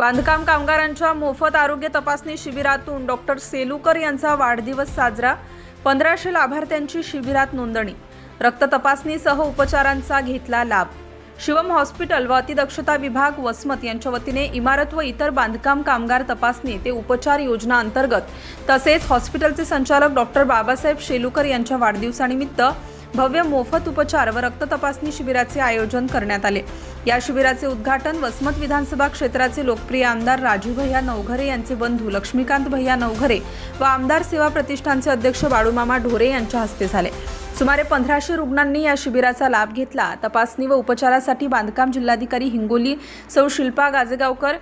बांधकाम कामगारांच्या मोफत आरोग्य तपासणी शिबिरातून डॉक्टर सेलूकर यांचा वाढदिवस साजरा. पंधराशे लाभार्थ्यांची शिबिरात नोंदणी. रक्त तपासणीसह उपचारांचा घेतला लाभ. शिवम हॉस्पिटल व अतिदक्षता विभाग वसमत यांच्या वतीने इमारत व इतर बांधकाम कामगार तपासणी ते उपचार योजना अंतर्गत तसेच हॉस्पिटलचे संचालक डॉक्टर बाबासाहेब शेलूकर यांच्या वाढदिवसानिमित्त भव्य मोफत उपचार व रक्त तपासणी शिबिराचे आयोजन करण्यात आले. या शिबिराचे उद्घाटन वसमत विधानसभा क्षेत्राचे लोकप्रिय आमदार राजू भैया नवघरे यांचे बंधू लक्ष्मीकांत भैया नवघरे व आमदार सेवा प्रतिष्ठानचे अध्यक्ष बाळूमामा ढोरे यांच्या हस्ते झाले. सुमारे पंधराशे रुग्णांनी या शिबिराचा लाभ घेतला. तपासणी व उपचारासाठी बांधकाम जिल्हाधिकारी हिंगोली सौ शिल्पा गाजेगावकर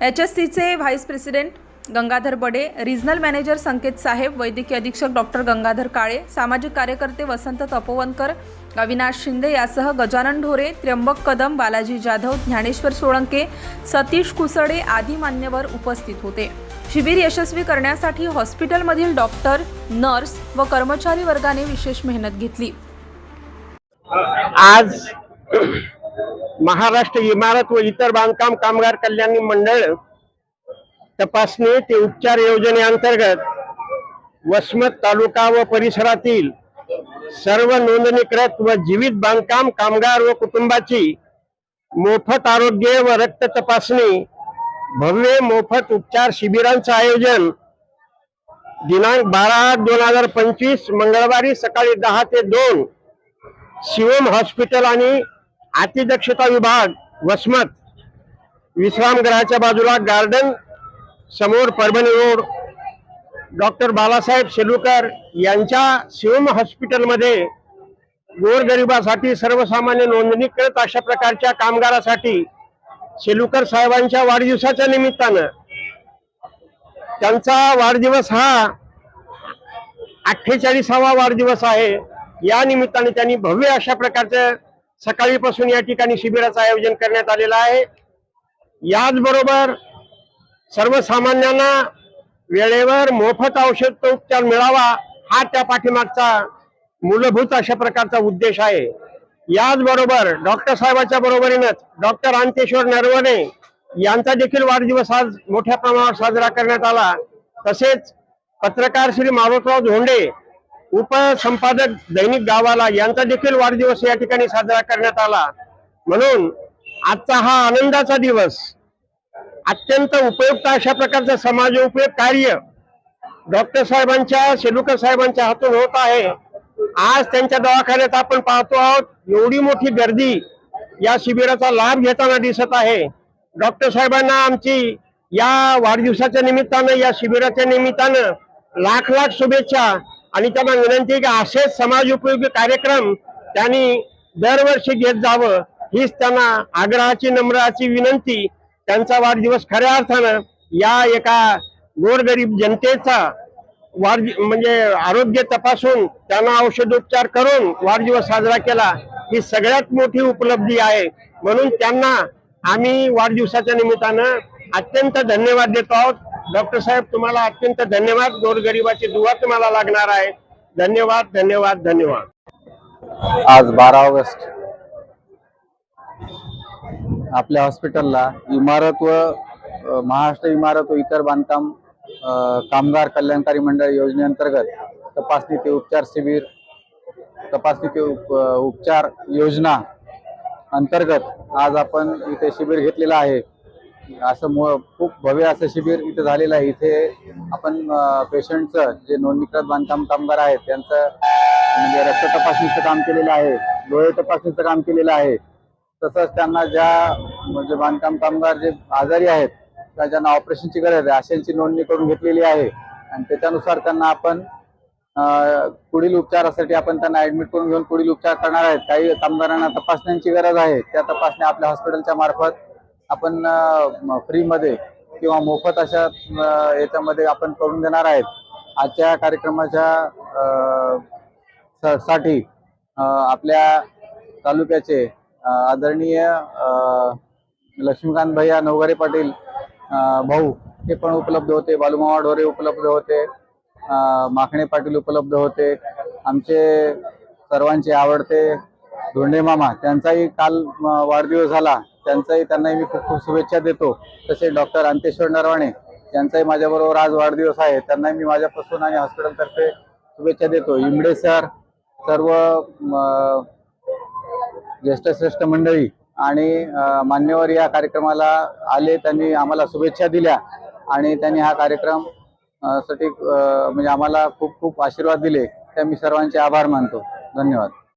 एच एस सीचे vice president Gangadhar Bade regional manager Sanket साहेब वैद्यकीय अधीक्षक डॉक्टर गंगाधर काळे सामाजिक कार्यकर्ते वसंत तपोवनकर अविनाश शिंदे यासह गजानन ढोरे त्र्यंबक कदम बालाजी जाधव ज्ञानेश्वर सोळंके सतीश कुसडे आदी मान्यवर उपस्थित होते. शिबिर यशस्वी करण्यासाठी हॉस्पिटलमधील डॉक्टर नर्स व कर्मचारी वर्गाने विशेष मेहनत घेतली. आज महाराष्ट्र इमारत व इतर बांधकाम कामगार कल्याण मंडळ तपासणी ते उपचार योजनेअंतर्गत वसमत तालुका व परिसरातील सर्व नोंदणीकृत व जीवित बांधकाम कामगार व कुटुंबाची मोफत आरोग्य व रक्त तपासणी भव्य मोफत उपचार शिबिरांचं आयोजन दिनांक बारा दोन हजार पंचवीस मंगळवारी सकाळी दहा ते दोन शिवम हॉस्पिटल आणि अतिदक्षता विभाग वसमत विश्रामगृहाच्या बाजूला गार्डन समोर परभणी रोड. डॉक्टर बालासाहेब सेलुकर यांच्या शिवम हॉस्पिटलमध्ये गोरगरिबासाठी सर्वसामान्य नोंदणीकृत अशा प्रकारच्या कामगारासाठी शेलूकर साहेबांच्या वाढदिवसाच्या निमित्तानं त्यांचा वाढदिवस हा अठ्ठेचाळीसावा वाढदिवस आहे. या निमित्ताने त्यांनी भव्य अशा प्रकारचं सकाळीपासून या ठिकाणी शिबिराचं आयोजन करण्यात आलेलं आहे. याचबरोबर सर्वसामान्यांना वेळेवर मोफत औषध उपचार मिळावा हा त्या पाठीमागचा मूलभूत अशा प्रकारचा उद्देश आहे. याचबरोबर डॉक्टर साहेबांच्या बरोबरीनच डॉक्टर अंतेश्वर नरवणे यांचा देखील वाढदिवस आज मोठ्या प्रमाणावर साजरा करण्यात आला. तसेच पत्रकार श्री मारुतराव धोंडे उपसंपादक दैनिक गावाला यांचा देखील वाढदिवस या ठिकाणी साजरा करण्यात आला. म्हणून आजचा हा आनंदाचा दिवस अत्यंत उपयुक्त अशा प्रकारचं समाज उपयोग कार्य डॉक्टर साहेबांच्या शेलुकर साहेबांच्या हातून होत आहे. आज त्यांच्या दवाखान्यात आपण पाहतो आहोत एवढी मोठी गर्दी या शिबिराचा लाभ घेताना दिसत आहे. डॉक्टर साहेबांना आमची या वाढदिवसाच्या निमित्तानं या शिबिराच्या निमित्तानं लाख लाख शुभेच्छा आणि त्यांना विनंती की असेच समाज उपयोगी कार्यक्रम त्यांनी दरवर्षी घेत जावं हीच त्यांना आग्रहाची नम्राची विनंती त्यांचा वाढदिवस खऱ्या अर्थानं या एका गोरगरीब जनतेचा वाढ म्हणजे आरोग्य तपासून त्यांना औषधोपचार करून वाढदिवस साजरा केला ही सगळ्यात मोठी उपलब्धी आहे. म्हणून त्यांना आम्ही वाढदिवसाच्या निमित्तानं अत्यंत धन्यवाद देतो आहोत. डॉक्टर साहेब तुम्हाला अत्यंत धन्यवाद. गोरगरिबाची दुवा तुम्हाला लागणार आहे. धन्यवाद धन्यवाद धन्यवाद. आज बारा ऑगस्ट. आपल्या हॉस्पिटलला इमारत व महाराष्ट्र इमारत व इतर बांधकाम कामगार कल्याणकारी मंडळ योजनेअंतर्गत तपासणी ते उपचार शिबिर तपासणी ते उप- उपचार योजना अंतर्गत आज आपण इथे शिबिर घेतलेलं आहे. असं मो- खूप भव्य असं शिबिर इथे झालेलं आहे. इथे आपण पेशंटचं जे नोंदणीकृत बांधकाम कामगार आहेत त्यांचं म्हणजे रक्त तपासणीचं काम केलेलं आहे डोळे तपासणीचं काम केलेलं आहे. तसंच त्यांना ज्या म्हणजे बांधकाम कामगार जे आजारी आहेत त्या ज्यांना ऑपरेशनची गरज आहे अशांची नोंदणी करून घेतलेली आहे. आणि त्याच्यानुसार त्यांना आपण पुढील उपचारासाठी आपण त्यांना ऍडमिट करून घेऊन पुढील उपचार करणार आहेत. काही कामगारांना तपासण्यांची गरज आहे. त्या तपासण्या आपल्या हॉस्पिटलच्या मार्फत आपण फ्रीमध्ये किंवा मोफत अशा याच्यामध्ये आपण करून देणार आहेत. आजच्या कार्यक्रमाच्या सा- साठी आपल्या तालुक्याचे आदरणीय लक्ष्मीकांत भैया नवघरे पाटील भाऊ हे पण उपलब्ध होते. बालुमावा ढोरे उपलब्ध होते. माखणे पाटील उपलब्ध होते. आमचे सर्वांचे आवडते धोंडे मामा त्यांचाही काल वाढदिवस झाला. त्यांचाही त्यांनाही मी खूप खूप शुभेच्छा देतो. तसेच डॉक्टर अंतेश्वर नरवाणे यांचाही माझ्याबरोबर आज वाढदिवस आहे. त्यांनाही मी माझ्यापासून आणि हॉस्पिटलतर्फे शुभेच्छा देतो. इमडे सर सर्व ज्येष्ठ श्रेष्ठ मंडळी आणि मान्यवर या कार्यक्रमाला आले त्यांनी आम्हाला शुभेच्छा दिल्या आणि त्यांनी हा कार्यक्रमसाठी म्हणजे आम्हाला खूप खूप आशीर्वाद दिले. त्या मी सर्वांचे आभार मानतो. धन्यवाद.